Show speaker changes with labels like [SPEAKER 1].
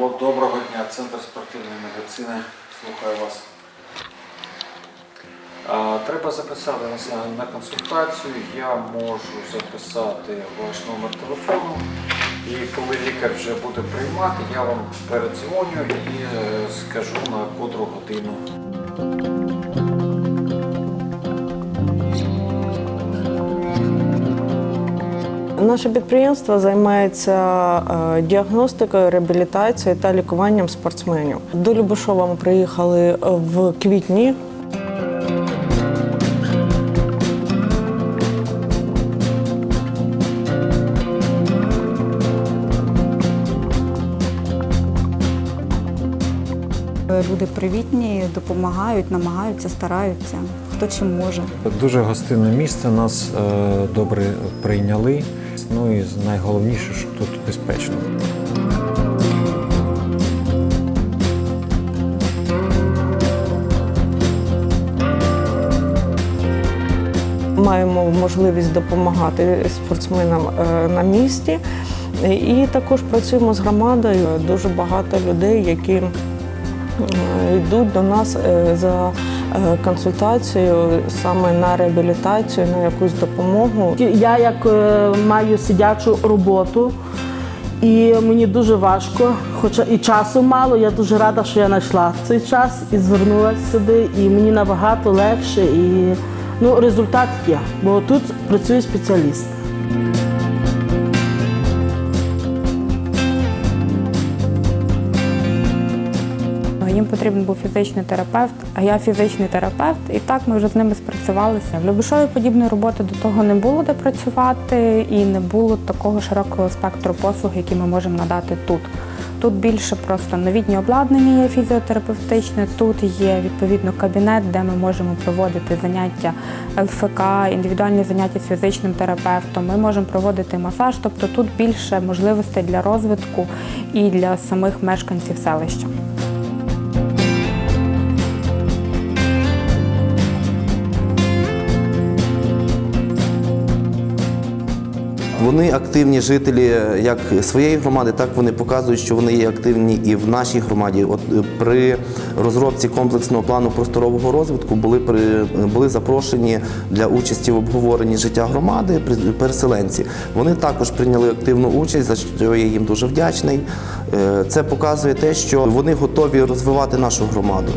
[SPEAKER 1] Доброго дня, Центр спортивної медицини. Слухаю вас. Треба записатися на консультацію. Я можу записати ваш номер телефону. І коли лікар вже буде приймати, я вам передзвоню і е, скажу на котру годину.
[SPEAKER 2] Наше підприємство займається е, діагностикою, реабілітацією та лікуванням спортсменів. До Любишова ми приїхали в квітні.
[SPEAKER 3] Люди привітні, допомагають, намагаються, стараються, хто чим може.
[SPEAKER 1] Дуже гостинне місце, нас е, добре прийняли. Ну і найголовніше, що тут безпечно.
[SPEAKER 2] Маємо можливість допомагати спортсменам е, на місці. І також працюємо з громадою. Дуже багато людей, які е, йдуть до нас е, за е, консультацією саме на реабілітацію, на якусь допомогу.
[SPEAKER 4] Я як е, маю сидячу роботу, і мені дуже важко, хоча і часу мало. Я дуже рада, що я знайшла цей час і звернулася сюди. І мені набагато легше. І ну, результат є, бо тут працює спеціаліст.
[SPEAKER 3] Їм потрібен був фізичний терапевт, а я фізичний терапевт, і так ми вже з ними спрацювалися. В Любишові подібної роботи до того не було де працювати, і не було такого широкого спектру послуг, які ми можемо надати тут. Тут більше просто новітнє обладнання є фізіотерапевтичне. Тут є відповідно кабінет, де ми можемо проводити заняття ЛФК, індивідуальні заняття з фізичним терапевтом. Ми можемо проводити масаж, тобто тут більше можливостей для розвитку і для самих мешканців селища.
[SPEAKER 5] Вони активні жителі як своєї громади, так вони показують, що вони є активні і в нашій громаді. От е, при розробці комплексного плану просторового розвитку були при були запрошені для участі в обговоренні життя громади переселенці. Вони також прийняли активну участь, за що я їм дуже вдячний. Е, Це показує те, що вони готові розвивати нашу громаду.